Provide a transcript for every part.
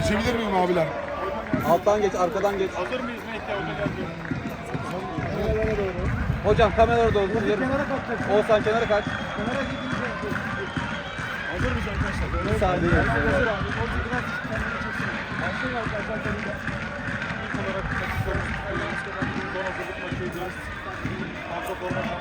Geçebilir miyim abiler? Alttan geç, arkadan geç. Hazır mıyız Mehdi Hoca geldi. Hocam kameralara doğru. Kenara kaç. Oğuzhan kenara kaç. Hazır mıyız arkadaşlar? Bir saniye. Hazır abi. Başlayın arkadaşlar İlk olarak bir son hazırlık maçıydı. Fazla forma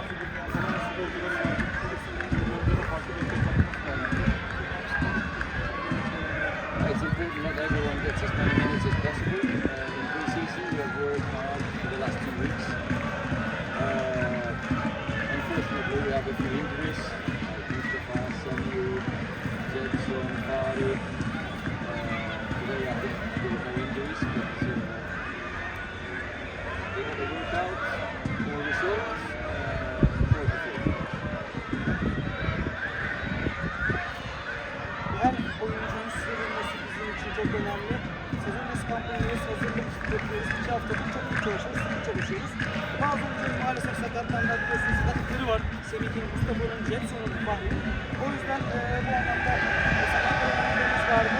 unfortunately, we have a few injuries, like Mustafa, Samu, Jetson, Fari. Uh, today, I think there were no injuries, but uh, they had a workout, more results, uh, more to fill. her oyuncunun sürebilmesi bizim için çok önemli. Kampanyalarımız hazırlık yapıyoruz. İki haftadır çok iyi çalışıyoruz, iyi çalışıyoruz. Bazı oyuncuların maalesef sakatlanlar biliyorsunuz sakatlıkları var. Semih'in, Mustafa'nın, Jetson'un, Fahri'nin. O yüzden eee bu anlamda sakatlanmalarımız vardı.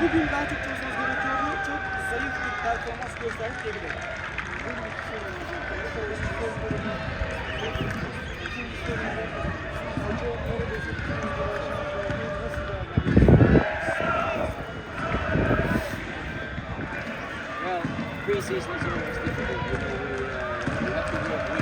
Bugün daha çok çalışmamız gerekiyordu. Çok zayıf bir performans gösterdik diyebilirim. Böyle bir şey olacak. Evet, şey olacak. İkinci sorumda hoca onları gözetiyoruz. Nasıl pre-season is always difficult. You know, we, uh, we have to work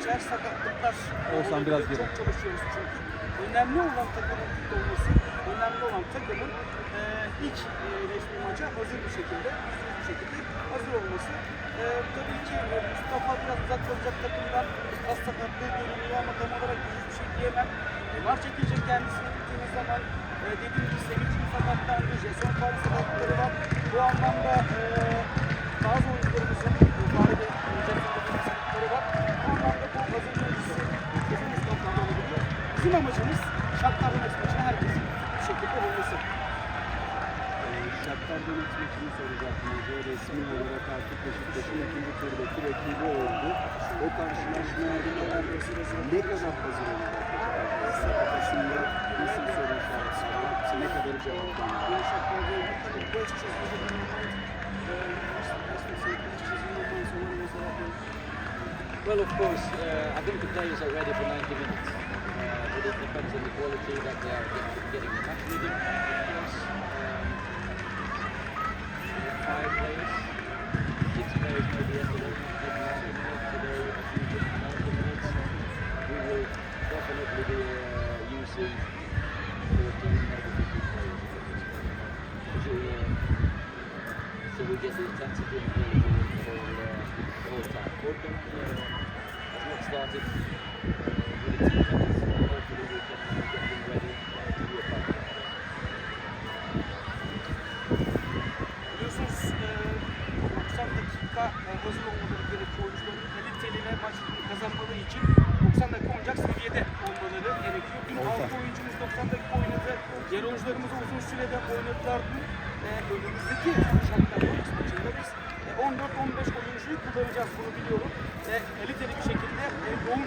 geçer, sakatlıklar olabilir. biraz geri. Çok çalışıyoruz çünkü. Önemli olan takımın olması, önemli olan takımın e, ilk e, resmi maça hazır bir şekilde, yüzde bir şekilde hazır olması. E, tabii ki e, Mustafa biraz uzak kalacak takımdan az sakatlığı görünüyor ama tam olarak hiçbir şey diyemem. E, maç çekecek kendisine gittiğimiz zaman e, dediğim gibi Semih'in sakatlandı, Jason Paul sakatlıkları var. Bu anlamda e, bazı oyuncularımızın e, Fahri Jackson'da sakatlıkları var. Bu anlamda bu hazırlığı öncesi sezon üstü kamplarda olabiliyor. Bizim amacımız Donetsk maçına herkesin bir şekilde olması. Shakhtar Donetsk maçını soracaktım önce. Resmi olarak artık Beşiktaş'ın ikinci turdaki rakibi oldu. O karşılaşmaya ne kadar hazır olacak? Well, of course, uh, I think the players are ready for 90 minutes. Uh, but it depends on the quality that they are get, getting the match rhythm. Of course, um, five players, six players maybe So, uh, so we get the intensity and quality the whole, uh, the whole time. Orton uh, has not started uh, with the team yet. Hopefully we can uh, get him ready to be a part of that. Biliyorsunuz e, 90 dakika e, hazır olmaları gerekiyor oyuncuların kaliteli ve maç kazanmaları için 90 dakika oynayacak seviyede gerekiyor. Dün 6 oyuncumuz 90 dakika oynadı. Diğer oyuncularımız uzun sürede oynadılar. E, önümüzdeki Donetsk maçında biz e, 14-15 oyuncuyu kullanacağız bunu biliyorum. Ve kaliteli bir şekilde e, yoğun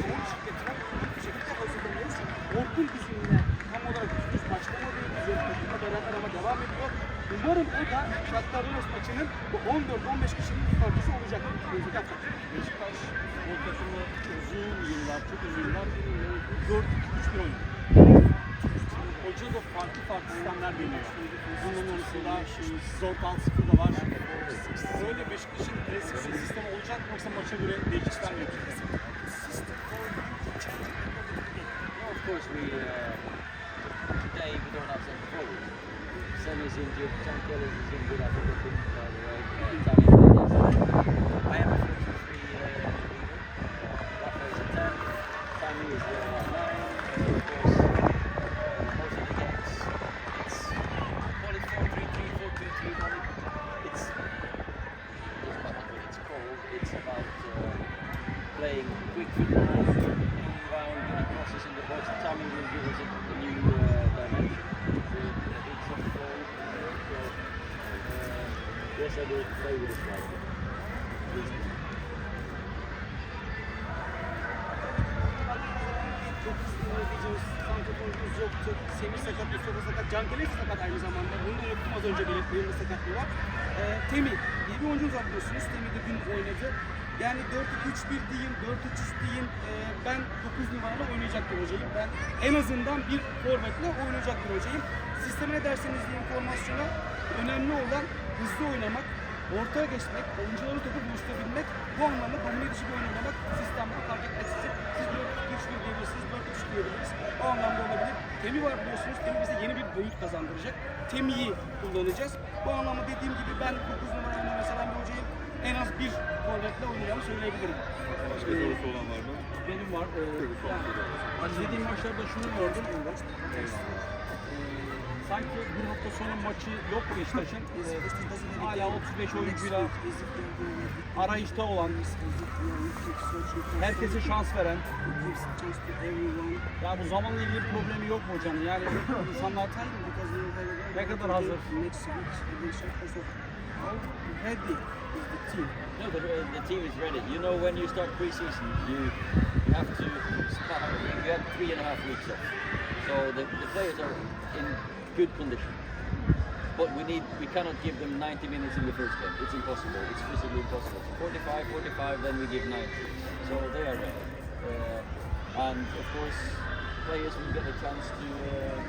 yoğun şiddetine bir şekilde hazırlanıyoruz. Orkun bizimle tam olarak yüz başlamadı. Güzel takımla beraber ama devam ediyor. Umarım o da Donetsk maçının bu 14-15 kişinin bir parçası olacak. Beşiktaş o takımı uzun yıllar, çok uzun yıllar 4-2-3-1 oynadı. Hoca da farklı farklı sistemler deniyor. Bunun arasında zor 6-0 da var. Böyle Beşiktaş'ın klasik bir sistem olacak mı yoksa maça göre değişiklikler mi yapacak? Of course, we uh, today we don't have centre forward. Sen is injured, John Kelly is injured, I forgot him, by the way. I am quick football, around, getting crosses in the box. Uh. Uh, uh, sakat, Mustafa sakat, aynı zamanda. Bunu da unuttum az önce belirttiğim sakatlığı var. Ee, Temi, iyi bir oyuncumuz var biliyorsunuz. Temi de dün oynadı. Yani 4-2-3-1 diyeyim, 4-3-3 diyeyim. Ee, ben 9 numarayla oynayacak bir hocayım. Ben en azından bir forvetle oynayacak bir hocayım. Sisteme derseniz diyeyim formasyona önemli olan hızlı oynamak, ortaya geçmek, oyuncuların topu buluşturabilmek, bu anlamda domine edici bir oynamak sistemden fark etmeksizin. Siz 4-2-3-1 diyebilirsiniz, 4-3 diyebiliriz. O anlamda olabilir. Temi var biliyorsunuz. Temi bize yeni bir boyut kazandıracak. Temi'yi kullanacağız. Bu anlamda dediğim gibi ben 9 numara mesela bir hocayım. En az bir forvetle oynayacağımı söyleyebilirim. Başka sorusu olan var mı? Benim var. Ee, yani izlediğim maçlarda şunu gördüm. Ee, sanki bir hafta sonra maçı yok Beşiktaş'ın. Ee, hala 35 oyuncuyla arayışta olan, herkese şans veren. Ya bu zamanla ilgili bir problemi yok mu hocam? Yani insanlar ne kadar hazır? No, but uh, the team is ready. You know, when you start pre-season, you you have to. You have three and a half weeks off, so the, the players are in good condition. But we need, we cannot give them 90 minutes in the first game. It's impossible. It's physically impossible. 45, 45, then we give 90. So they are ready. Uh, and of course, players will get a chance to, uh,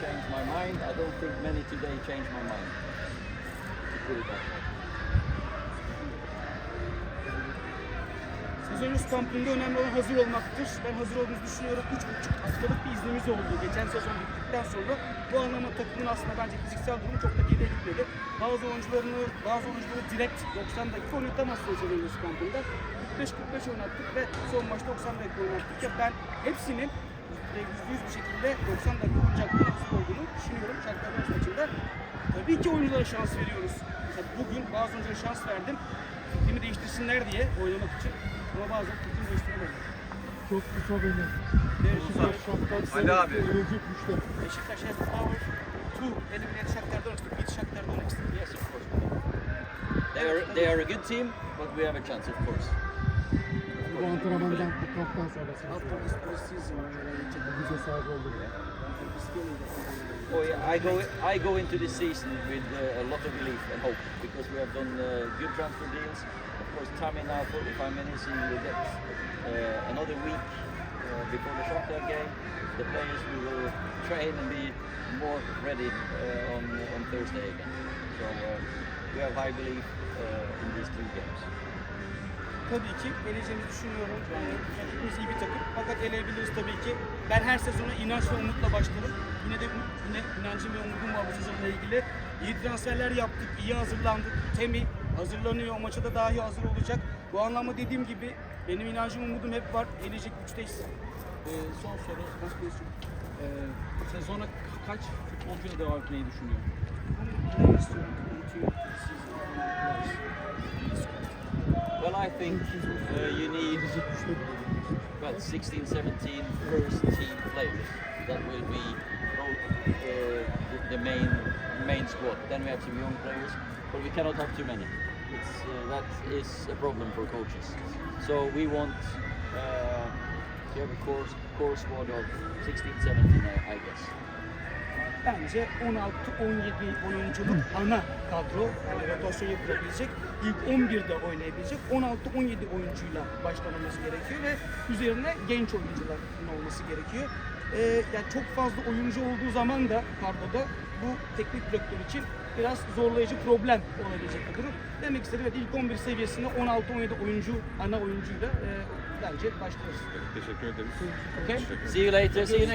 change my mind. I don't think many today changed my mind. Sezon üst kampında önemli olan hazır olmaktır. Ben hazır olduğumuzu düşünüyorum. 3,5 haftalık bir iznimiz oldu. Geçen sezon bittikten sonra bu anlamda takımın aslında bence fiziksel durumu çok da geriye gitmedi. Bazı oyuncularını, bazı oyuncuları direkt 90 dakika oynatamazsınız sezon kampında. 45-45 oynattık ve son maç 90 dakika oynattık. Ya ben hepsinin %100 bir şekilde 90 dakika oynayacaklarına olduğunu düşünüyorum. Donetsk maçında. Tabii ki oyunculara şans veriyoruz. Mesela bugün bazı oyunculara şans verdim. Fikrimi değiştirsinler diye oynamak için. Ama bazen fikrimi değiştiremedim. Çok kısa benim. Beşiktaş, Ali abi. Beşiktaş power to eliminate Shakhtar Donetsk, beat Shakhtar Donetsk. Yes, of course. They are they are a good team, but we have a chance, of course. Bu antrenmandan, bu kamptan sonrası. After this preseason, Bize sahip olduk. Oh yeah, I go I go into this season with uh, a lot of belief and hope because we have done uh, good transfer deals. Of course, time Tommy now 45 minutes. He will get uh, another week uh, before the Shakhtar game. The players will train and be more ready uh, on on Thursday again. So uh, we have high belief in these two games. tabii ki eleyeceğimizi düşünüyorum. Ee, Rakibimiz iyi bir takım. Fakat eleyebiliriz tabii ki. Ben her sezona inanç ve umutla başlarım. Yine de yine inancım ve umudum var bu sezonla ilgili. İyi transferler yaptık, iyi hazırlandık. Temi hazırlanıyor, o maça da dahi hazır olacak. Bu anlamda dediğim gibi benim inancım, umudum hep var. Eleyecek güçteyiz. Ee, son soru. Ee, sezona kaç futbolcuyla devam etmeyi düşünüyor? Well, I think uh, you need about 16, 17 first team players. That will be uh, the, main main squad. Then we have some young players, but we cannot have too many. It's, uh, that is a problem for coaches. So we want uh, to have a core, core squad of 16, 17, I, I guess. Bence 16-17 oyunculuk ana kadro yani rotasyon yapılabilecek. İlk 11'de oynayabilecek 16-17 oyuncuyla başlamamız gerekiyor ve üzerine genç oyuncuların olması gerekiyor. Ee, yani çok fazla oyuncu olduğu zaman da kadroda bu teknik direktör için biraz zorlayıcı problem olabilecek bir durum. Demek istedim evet, ilk 11 seviyesinde 16-17 oyuncu ana oyuncuyla e, bence başlarız. Teşekkür ederiz. Okay? See you later. See you next.